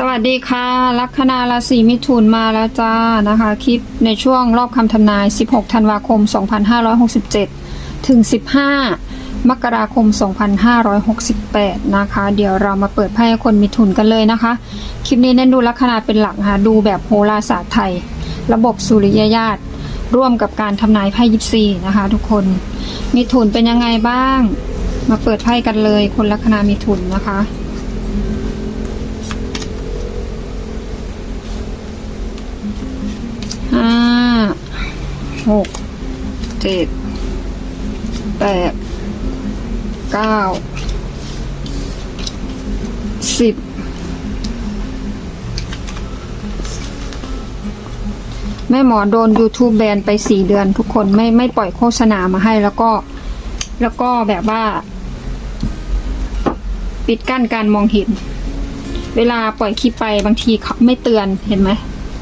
สวัสดีค่ะ ลัคนาราศีมิถุนมาแล้วจ้านะคะ คลิปในช่วงรอบคำทำนาย 16 ธันวาคม 2567 ถึง 15 มกราคม 2568 นะคะ เดี๋ยวเรามาเปิดไพ่คนมิถุนกันเลยนะคะ คลิปนี้เน้นดูลัคนาเป็นหลักนะคะดูแบบโหราศาสตร์ไทย ระบบสุริยญาตร่วมกับการทำนายไพ่ยิปซีนะคะ ทุกคนมิถุนเป็นยังไงบ้าง มาเปิดไพ่กันเลย คนลัคนามิถุนนะคะ ห้าหกเจ็ดแปดเก้าสิบแม่หมอโดน YouTube แบนไปสี่เดือนทุกคนไม่ไม่ปล่อยโฆษณามาให้แล้วก็ แล้วก็แบบว่า ปิดกั้นการมองเห็น เวลาปล่อยคลิปไปบางทีเขาไม่เตือนเห็นไหม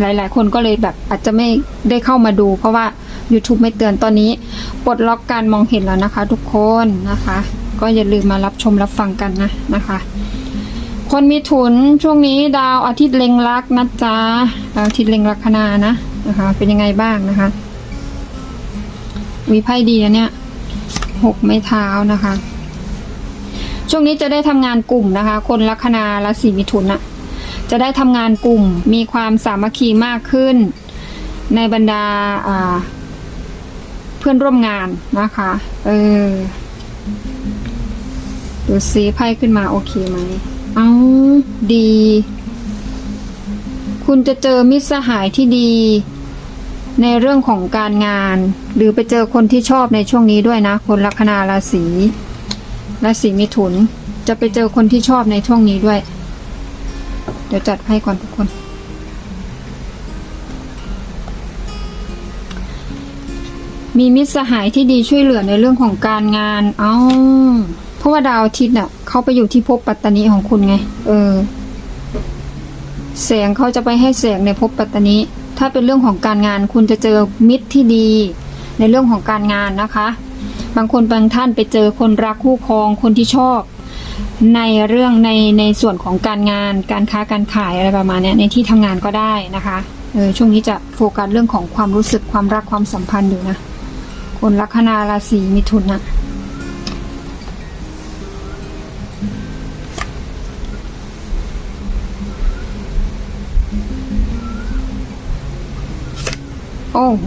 หลาย ๆ คนก็เลยแบบอาจจะไม่ได้เข้ามาดู เพราะว่า YouTube ไม่เตือนตอนนี้ปลดล็อกการมองเห็นแล้วนะคะ ทุกคนนะคะ ก็อย่าลืมมารับชมรับฟังกันนะนะคะ คนมีถุนช่วงนี้ดาวอาทิตย์เล็งรักนะจ๊ะดาวอาทิตย์เล็งลัคนานะนะคะ เป็นยังไงบ้างนะคะวีไพ่ดีนะเนี่ยหกไม้เท้านะคะ ช่วงนี้จะได้ทำงานกลุ่มนะคะ คนลัคนาราศีมิถุนอะ จะได้ทำงานกลุ่มมีความสามัคคีมากขึ้น ในบรรดาเพื่อนร่วมงานนะคะ เออ ดูซีไพ่ขึ้นมาโอเคไหม เอาดี คุณจะเจอมิตรสหายที่ดี ในเรื่องของการงาน หรือไปเจอคนที่ชอบในช่วงนี้ด้วยนะ คนลัคนาราศีราศีมิถุน จะไปเจอคนที่ชอบในช่วงนี้ด้วย เดี๋ยวจัดให้ก่อนทุกคน มีมิตรสหายที่ดีช่วยเหลือในเรื่องของการงาน เอ้า เพราะว่าดาวอาทิตย์น่ะเขาไปอยู่ที่ภพปัตตานีของคุณไง เออ แสงเขาจะไปให้แสงในภพปัตตานี ถ้าเป็นเรื่องของการงาน คุณจะเจอมิตรที่ดี ในเรื่องของการงานนะคะ บางคนบางท่านไปเจอคนรักคู่ครองคนที่ชอบ ในเรื่องในในส่วนของการงานการค้าการขายอะไรประมาณนี้ในที่ทำงานก็ได้นะคะเออช่วงนี้จะโฟกัสเรื่องของความรู้สึกความรักความสัมพันธ์อยู่นะคนลัคนาราศีมิถุนนะโอ้โห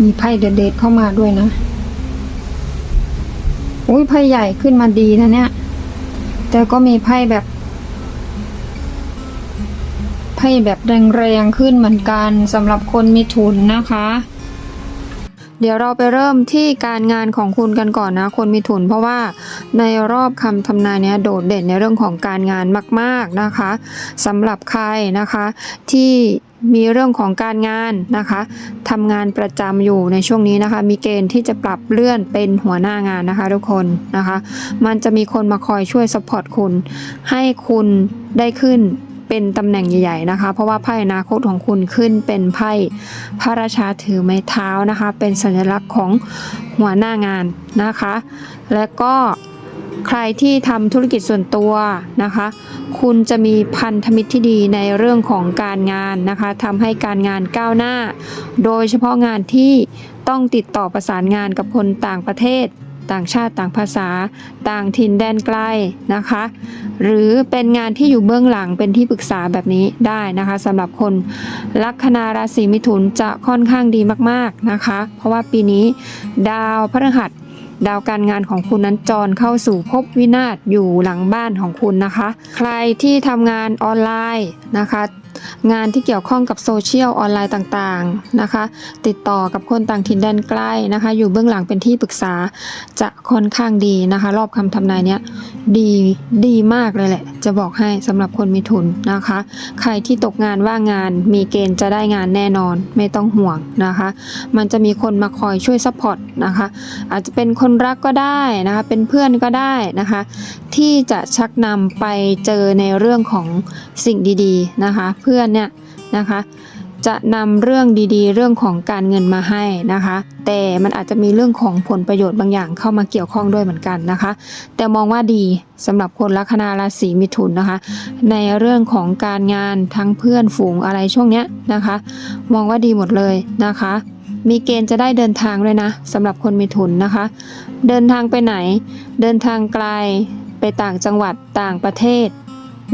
มีไพ่เด็ดๆเข้ามาด้วยนะ อุ้ยไพ่ใหญ่ขึ้นมาดีนะเนี่ย แต่ก็มีไพ่แบบไพ่แบบแรงๆขึ้นเหมือนกันสำหรับคนมีทุนนะคะ เดี๋ยวเราไปเริ่มที่การงานของคุณกันก่อนนะ คนมีทุน เพราะว่าในรอบคำทำนายเนี้ยโดดเด่นในเรื่องของการงานมาก ๆนะคะสำหรับใครนะคะที่มีเรื่องของการงานนะคะทำงานประจำอยู่ในช่วงนี้นะคะ มีเกณฑ์ที่จะปรับเลื่อนเป็นหัวหน้างานนะคะทุกคนนะคะ มันจะมีคนมาคอยช่วยสปอร์ตคุณ ให้คุณได้ขึ้น เป็นตำแหน่งใหญ่ ๆนะคะ เพราะว่าไพ่อนาคตของคุณขึ้นเป็นไพ่พระราชาถือไม้เท้านะคะ เป็นสัญลักษณ์ของหัวหน้างานนะคะ และก็ใครที่ทำธุรกิจส่วนตัวนะคะ คุณจะมีพันธมิตรที่ดีในเรื่องของการงานนะคะทำให้การงานก้าวหน้า โดยเฉพาะงานที่ต้องติดต่อประสานงานกับคนต่างประเทศ ต่างชาติต่างภาษา ต่างถิ่นแดนไกลนะคะ หรือเป็นงานที่อยู่เบื้องหลังเป็นที่ปรึกษาแบบนี้ได้นะคะสำหรับคนลัคนาราศีมิถุนจะค่อนข้างดีมากๆนะคะ เพราะว่าปีนี้ดาวพฤหัส ดาวการงานของคุณนั้นจรเข้าสู่ภพวินาศอยู่หลังบ้านของคุณนะคะ ใครที่ทำงานออนไลน์นะคะงานที่เกี่ยวข้องกับโซเชียลออนไลน์ต่างๆนะคะ ติดต่อกับคนต่างถิ่นแดนไกล้นะคะ อยู่เบื้องหลังเป็นที่ปรึกษาจะค่อนข้างดีนะคะ รอบคำทำนายเนี้ยดีดีมากเลยแหละ จะบอกให้สำหรับคนมีทุนนะคะ ใครที่ตกงานว่างงานมีเกณฑ์จะได้งานแน่นอนไม่ต้องห่วงนะคะ มันจะมีคนมาคอยช่วยซัพพอร์ตนะคะ อาจจะเป็นคนรักก็ได้นะคะเป็นเพื่อนก็ได้นะคะ ที่จะชักนำไปเจอในเรื่องของสิ่งดีๆนะคะ เพื่อนเนี่ยนะคะจะนำเรื่องดีๆ เรื่องของการเงินมาให้นะคะ แต่มันอาจจะมีเรื่องของผลประโยชน์บางอย่างเข้ามาเกี่ยวข้องด้วยเหมือนกันนะคะ แต่มองว่าดีสำหรับคนลัคนาราศีมิถุนนะคะ ในเรื่องของการงานทั้งเพื่อนฝูงอะไรช่วงเนี้ยนะคะ มองว่าดีหมดเลยนะคะ มีเกณฑ์จะได้เดินทางด้วยนะสำหรับคนมิถุนนะคะ เดินทางไปไหน เดินทางไกลไปต่างจังหวัดต่างประเทศ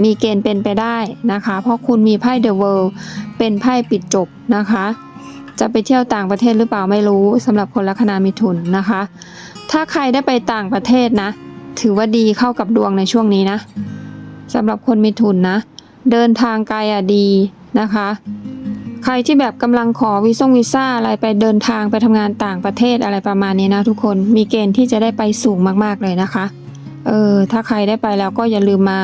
มีเกณฑ์เป็นไปได้นะคะ เพราะคุณมีไพ่เดอะเวิลด์เป็นไพ่ปิดจบนะคะ จะไปเที่ยวต่างประเทศหรือเปล่าไม่รู้สำหรับคนลัคนามิถุนนะคะ ถ้าใครได้ไปต่างประเทศนะ ถือว่าดีเข้ากับดวงในช่วงนี้นะสำหรับคนมิถุนนะ เดินทางไกลอะดีนะคะ ครที่แบบกำลังขอวีซ่งวีซ่าอะไรไปเดินทางไปทำงานต่างประเทศอะไรประมาณนี้นะทุกคนมีเกณฑ์ที่จะได้ไปสูงมากๆเลยนะคะเออถ้าใครได้ไปแล้วก็อย่าลืมมา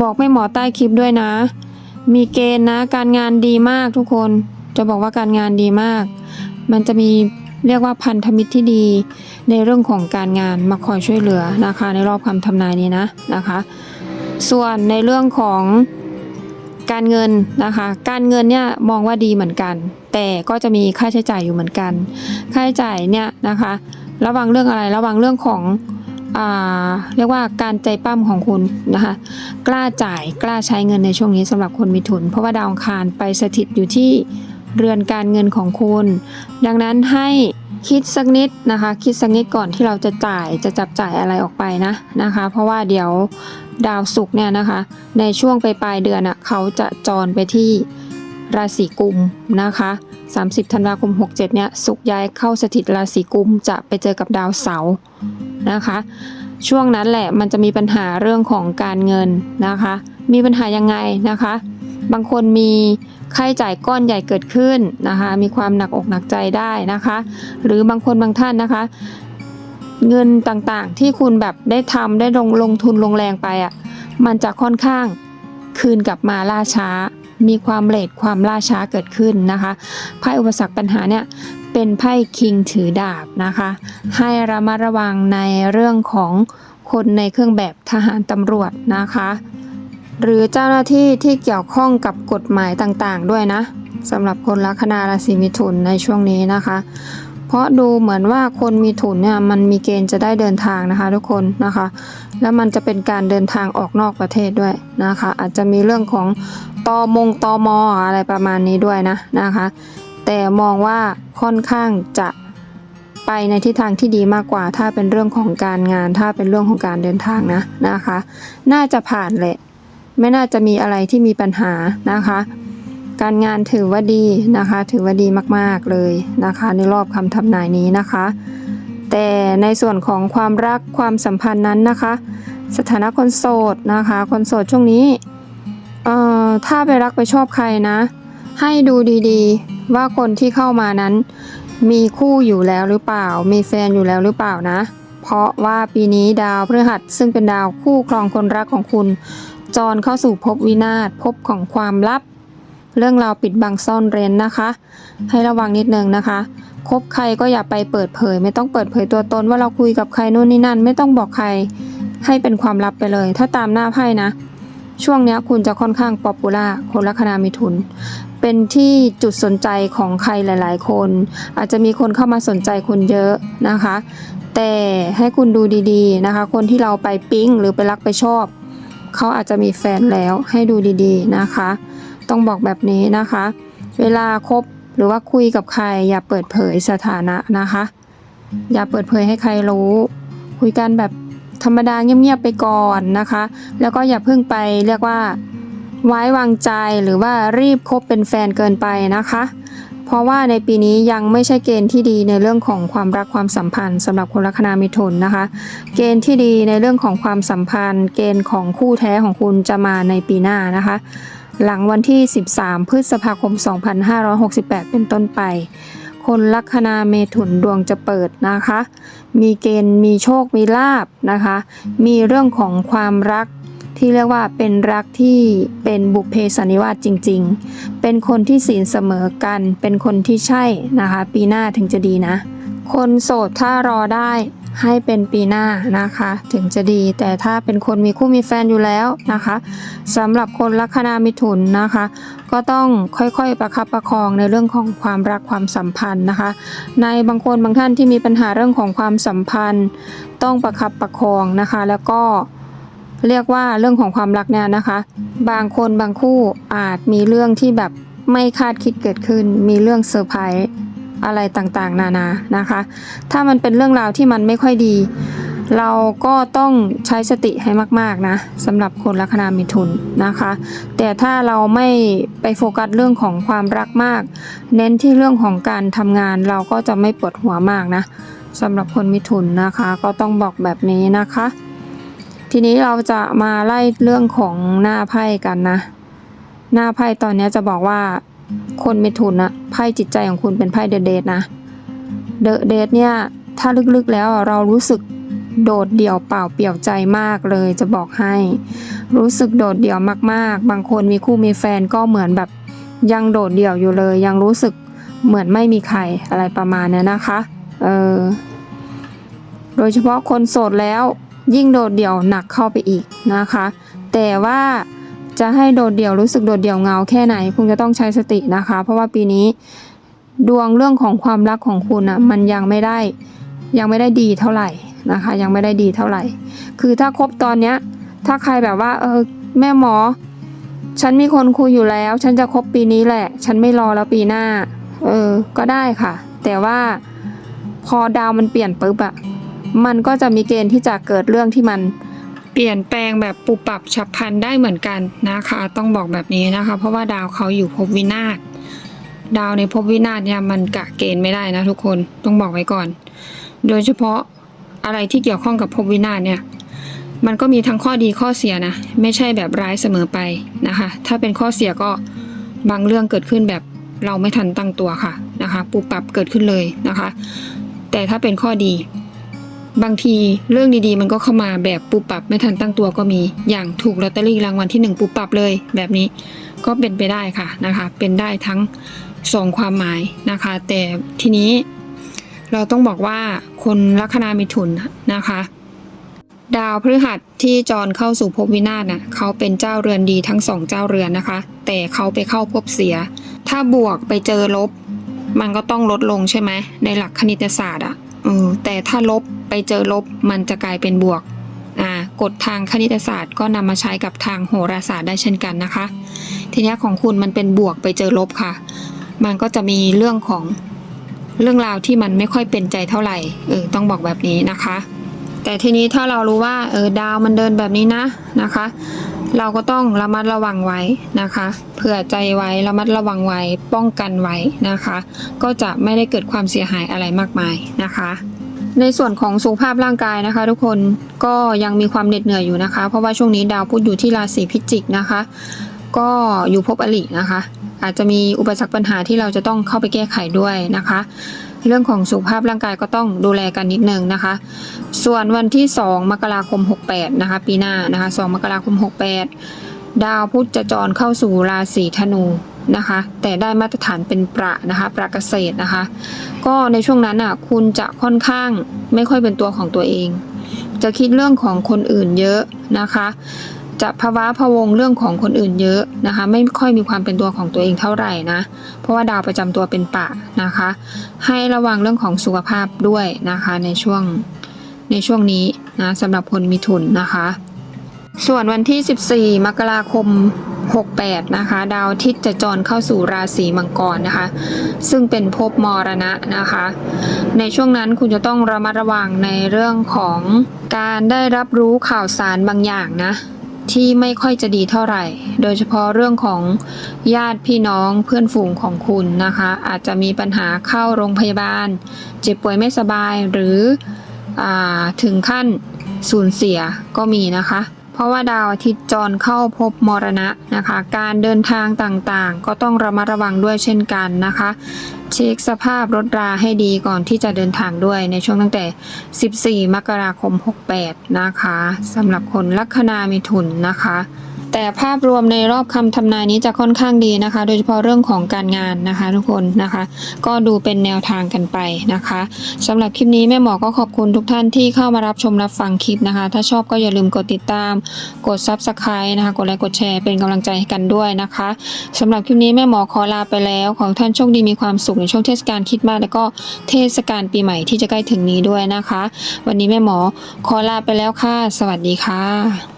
บอกแม่หมอใต้คลิปด้วยนะ มีเกณฑ์นะการงานดีมากทุกคนจะบอกว่าการงานดีมาก มันจะมีเรียกว่าพันธมิตรที่ดี ในเรื่องของการงานมาคอยช่วยเหลือนะคะ ในรอบคำทำนายนี้นะนะคะ ส่วนในเรื่องของ การเงินนะคะ การเงินเนี่ยมองว่าดีเหมือนกัน แต่ก็จะมีค่าใช้จ่ายอยู่เหมือนกัน ค่าใช้จ่ายเนี่ยนะคะ ระวังเรื่องอะไรระวังเรื่องของอเรียกว่าการใจปั้มของคุณนะคะ กล้าจ่ายกล้าใช้เงินในช่วงนี้สำหรับคนมีทุน เพราะว่าดาวอังคารไปสถิตอยู่ที่เรือนการเงินของคุณ ดังนั้นให้คิดสักนิดนะคะ คิดสักนิดก่อนที่เราจะจ่ายจะจับจ่ายอะไรออกไปนะนะคะ เพราะว่าเดี๋ยว ดาวศุกร์เนี่ยนะคะ ในช่วงปลายปลายเดือนอะเขาจะจรไปที่ราศีกุมนะคะ 30 ธันวาคม 67 เนี่ยศุกร์ย้ายเข้าสถิตราศีกุมจะไปเจอกับดาวเสาร์นะคะ ช่วงนั้นแหละมันจะมีปัญหาเรื่องของการเงินนะคะ มีปัญหายังไงนะคะ บางคนมีค่าใช้จ่ายก้อนใหญ่เกิดขึ้นนะคะ มีความหนักอกหนักใจได้นะคะ หรือบางคนบางท่านนะคะ เงินต่างๆ ที่คุณแบบได้ทำได้ลงลงทุนลงแรงไปอะมันจะค่อนข้างคืนกลับมาล่าช้า มีความเลทความล่าช้าเกิดขึ้นนะคะไพ่อุปสรรคปัญหาเนี่ยเป็นไพ่คิงถือดาบนะคะ ให้ระมัดระวังในเรื่องของคนในเครื่องแบบทหารตำรวจนะคะ หรือเจ้าหน้าที่ที่เกี่ยวข้องกับกฎหมายต่างๆ ด้วยนะสำหรับคนลัคนาราศีมิถุนในช่วงนี้นะคะ เพราะดูเหมือนว่าคนมีถุนเนี่ยมันมีเกณฑ์จะได้เดินทางนะคะ ทุกคนนะคะ แล้วมันจะเป็นการเดินทางออกนอกประเทศด้วยนะคะ อาจจะมีเรื่องของตอมงตอมออะไรประมาณนี้ด้วยนะนะคะ แต่มองว่าค่อนข้างจะไปในทิศทางที่ดีมากกว่า ถ้าเป็นเรื่องของการงาน ถ้าเป็นเรื่องของการเดินทางนะนะคะ น่าจะผ่านแหละ ไม่น่าจะมีอะไรที่มีปัญหานะคะ การงานถือว่าดีนะคะ ถือว่าดีมากๆเลยนะคะ ในรอบคำทำนายนี้นะคะ แต่ในส่วนของความรักความสัมพันธ์นั้นนะคะ สถานะคนโสดนะคะ คนโสดช่วงนี้เอ่อถ้าไปรักไปชอบใครนะ ให้ดูดีๆ ว่าคนที่เข้ามานั้น มีคู่อยู่แล้วหรือเปล่า มีแฟนอยู่แล้วหรือเปล่านะ เพราะว่าปีนี้ดาวพฤหัสซึ่งเป็นดาวคู่ครองคนรักของคุณ จรเข้าสู่ภพวินาศภพของความลับ เรื่องราวปิดบังซ่อนเร้นนะคะ ให้ระวังนิดนึงนะคะคบใครก็อย่าไปเปิดเผย ไม่ต้องเปิดเผยตัวตนว่าเราคุยกับใครนู่นนี่นั่น ไม่ต้องบอกใครให้เป็นความลับไปเลย ถ้าตามหน้าไพ่นะ ช่วงนี้คุณจะค่อนข้างป๊อปปูล่าคนลัคนามิถุน เป็นที่จุดสนใจของใครหลาย ๆ คน อาจจะมีคนเข้ามาสนใจคุณเยอะนะคะ แต่ให้คุณดูดีๆนะคะ คนที่เราไปปิ๊งหรือไปรักไปชอบ เขาอาจจะมีแฟนแล้วให้ดูดีๆนะคะ ต้องบอกแบบนี้นะคะ เวลาคบหรือว่าคุยกับใคร อย่าเปิดเผยสถานะนะคะ อย่าเปิดเผยให้ใครรู้ คุยกันแบบธรรมดาเงียบๆไปก่อนนะคะ แล้วก็อย่าเพิ่งไปเรียกว่า ไว้วางใจหรือว่ารีบคบเป็นแฟนเกินไปนะคะ เพราะว่าในปีนี้ยังไม่ใช่เกณฑ์ที่ดีในเรื่องของความรักความสัมพันธ์สำหรับคนลัคนามิถุนนะคะ เกณฑ์ที่ดีในเรื่องของความสัมพันธ์ เกณฑ์ของคู่แท้ของคุณจะมาในปีหน้านะคะ หลังวันที่ 13 พฤษภาคม 2568 เป็นต้นไป คนลัคนาเมถุนดวงจะเปิดนะคะ มีเกณฑ์มีโชค มีลาบนะคะ มีเรื่องของความรักที่เรียกว่าเป็นรักที่เป็นบุพเพสันนิวาสจริง ๆ เป็นคนที่ศีลเสมอกัน เป็นคนที่ใช่นะคะ ปีหน้าถึงจะดีนะ คนโสดถ้ารอได้ ให้เป็นปีหน้านะคะ ถึงจะดี แต่ถ้าเป็นคนมีคู่มีแฟนอยู่แล้วนะคะสำหรับคนลัคนามิถุนนะคะ ก็ต้องค่อยๆประคับประคองในเรื่องของความรักความสัมพันธ์นะคะ ในบางคนบางท่านที่มีปัญหาเรื่องของความสัมพันธ์ ต้องประคับประคองนะคะ แล้วก็เรียกว่าเรื่องของความรักเนี่ยนะคะ บางคนบางคู่อาจมีเรื่องที่แบบไม่คาดคิดเกิดขึ้น มีเรื่องเซอร์ไพรส์ อะไรต่างๆ นานานะคะ ถ้ามันเป็นเรื่องราวที่มันไม่ค่อยดี เราก็ต้องใช้สติให้มากๆนะสำหรับคนลัคนามิถุนนะคะ แต่ถ้าเราไม่ไปโฟกัสเรื่องของความรักมาก เน้นที่เรื่องของการทำงานเราก็จะไม่ปวดหัวมากนะสำหรับคนมิถุนนะคะ ก็ต้องบอกแบบนี้นะคะ ทีนี้เราจะมาไล่เรื่องของหน้าไพ่กันนะ หน้าไพ่ตอนนี้จะบอกว่า คนมิถุนอะไพ่จิตใจของคุณเป็นไพ่เดอะเดทนะเดอะเดทเนี่ย ถ้าลึกๆแล้วเรารู้สึกโดดเดี่ยวเปล่าเปลี่ยวใจมากเลยจะบอกให้ รู้สึกโดดเดี่ยวมากๆ บางคนมีคู่มีแฟนก็เหมือนแบบยังโดดเดี่ยวอยู่เลย ยังรู้สึกเหมือนไม่มีใครอะไรประมาณเนี้ยนะคะเออโดยเฉพาะคนโสดแล้วยิ่งโดดเดี่ยวหนักเข้าไปอีกนะคะ แต่ว่า จะให้โดดเดี่ยวรู้สึกโดดเดี่ยวเงาแค่ไหน คุณจะต้องใช้สตินะคะ เพราะว่าปีนี้ ดวงเรื่องของความรักของคุณอะมันยังไม่ได้ยังไม่ได้ดีเท่าไหร่นะคะ ยังไม่ได้ดีเท่าไหร่ คือถ้าคบตอนเนี้ยถ้าใครแบบว่าเออแม่หมอ ฉันมีคนคุยอยู่แล้ว ฉันจะคบปีนี้แหละ ฉันไม่รอแล้วปีหน้า เออ ก็ได้ค่ะ แต่ว่าพอดาวมันเปลี่ยนปุ๊บอะมันก็จะมีเกณฑ์ที่จะเกิดเรื่องที่มัน ปลี่ยนแปลงแบบปุบปับฉับพลันได้เหมือนกันนะคะ ต้องบอกแบบนี้นะคะ เพราะว่าดาวเขาอยู่ภพวินาศดาวในภพวินาศเนี่ยมันกะเกณฑ์ไม่ได้นะทุกคนต้องบอกไว้ก่อน โดยเฉพาะอะไรที่เกี่ยวข้องกับภพวินาศเนี่ยมันก็มีทั้งข้อดีข้อเสียนะ ไม่ใช่แบบร้ายเสมอไปนะคะ ถ้าเป็นข้อเสียก็บางเรื่องเกิดขึ้นแบบเราไม่ทันตั้งตัวค่ะนะคะปูปรับเกิดขึ้นเลยนะคะ แต่ถ้าเป็นข้อดี บางทีเรื่องดีๆ มันก็เข้ามาแบบปูปรับไม่ทันตั้งตัวก็มี อย่างถูกลอตเตอรี่รางวัลที่หนึ่งปูปรับเลย แบบนี้ก็เป็นไปได้ค่ะนะคะ เป็นได้ทั้งสองความหมายนะคะ แต่ทีนี้เราต้องบอกว่าคนลัคนามิถุนนะคะ ดาวพฤหัสที่จรเข้าสู่ภพวินาศน่ะเขาเป็นเจ้าเรือนดีทั้งสองเจ้าเรือนนะคะ แต่เขาไปเข้าภพเสีย ถ้าบวกไปเจอลบ มันก็ต้องลดลงใช่ไหมในหลักคณิตศาสตร์อะ เออแต่ถ้าลบไปเจอลบมันจะกลายเป็นบวกอ่ากฎทางคณิตศาสตร์ก็นำมาใช้กับทางโหราศาสตร์ได้เช่นกันนะคะ ทีนี้ของคุณมันเป็นบวกไปเจอลบค่ะ มันก็จะมีเรื่องของเรื่องราวที่มันไม่ค่อยเป็นใจเท่าไหร่เออต้องบอกแบบนี้นะคะ แต่ทีนี้ถ้าเรารู้ว่าเออดาวมันเดินแบบนี้นะนะคะ เราก็ต้องระมัดระวังไว้นะคะ เผื่อใจไว้ระมัดระวังไว้ป้องกันไว้นะคะ ก็จะไม่ได้เกิดความเสียหายอะไรมากมายนะคะในส่วนของสุขภาพร่างกายนะคะ ทุกคนก็ยังมีความเหน็ดเหนื่อยอยู่นะคะ เพราะว่าช่วงนี้ดาวพุธอยู่ที่ราศีพิจิกนะคะ ก็อยู่ภพอลินะคะ อาจจะมีอุปสรรคปัญหาที่เราจะต้องเข้าไปแก้ไขด้วยนะคะ เรื่องของสุขภาพร่างกายก็ต้องดูแลกันนิดนึงนะคะ ส่วนวันที่ 2 มกราคม 68 นะคะ ปีหน้านะคะ 2 มกราคม 68 ดาวพุธจะจรเข้าสู่ราศีธนูนะคะ แต่ได้มาตรฐานเป็นประนะคะ ประเกษตรนะคะ ก็ในช่วงนั้นอะคุณจะค่อนข้างไม่ค่อยเป็นตัวของตัวเอง จะคิดเรื่องของคนอื่นเยอะนะคะ จะภาวะพะวงเรื่องของคนอื่นเยอะนะคะ ไม่ค่อยมีความเป็นตัวของตัวเองเท่าไหร่นะ เพราะว่าดาวประจำตัวเป็นปะนะคะ ให้ระวังเรื่องของสุขภาพด้วยนะคะในช่วงในช่วงนี้นะสำหรับคนมีทุนนะคะ ส่วนวันที่ 14 มกราคม 68 นะคะ ดาวทิตย์จะจรเข้าสู่ราศีมังกรนะคะ ซึ่งเป็นภพมรณะนะคะ ในช่วงนั้นคุณจะต้องระมัดระวังในเรื่องของการได้รับรู้ข่าวสารบางอย่างนะ ที่ไม่ค่อยจะดีเท่าไหร่ โดยเฉพาะเรื่องของญาติพี่น้องเพื่อนฝูงของคุณนะคะ อาจจะมีปัญหาเข้าโรงพยาบาล เจ็บป่วยไม่สบายหรืออถึงขั้นสูญเสียก็มีนะคะ เพราะว่าดาวอาทิตย์จรเข้าพบมรณะนะคะ การเดินทางต่างๆ ก็ต้องระมัดระวังด้วยเช่นกันนะคะ เช็คสภาพรถราให้ดีก่อนที่จะเดินทางด้วยในช่วงตั้งแต่ 14 มกราคม 68 นะคะสำหรับคนลัคนามิถุนนะคะ แต่ภาพรวมในรอบคำทำนายนี้จะค่อนข้างดีนะคะ โดยเฉพาะเรื่องของการงานนะคะ ทุกคนนะคะ ก็ดูเป็นแนวทางกันไปนะคะสำหรับคลิปนี้แม่หมอก็ขอบคุณทุกท่านที่เข้ามารับชมรับฟังคลิปนะคะ ถ้าชอบก็อย่าลืมกดติดตาม กด Subscribe นะคะ กดไลค์กดแชร์เป็นกำลังใจให้กันด้วยนะคะสำหรับคลิปนี้แม่หมอขอลาไปแล้ว ขอให้ท่านโชคดีมีความสุขในช่วงเทศกาลคริดมากแล้วก็เทศกาลปีใหม่ที่จะใกล้ถึงนี้ด้วยนะคะ วันนี้แม่หมอขอลาไปแล้วค่ะ สวัสดีค่ะ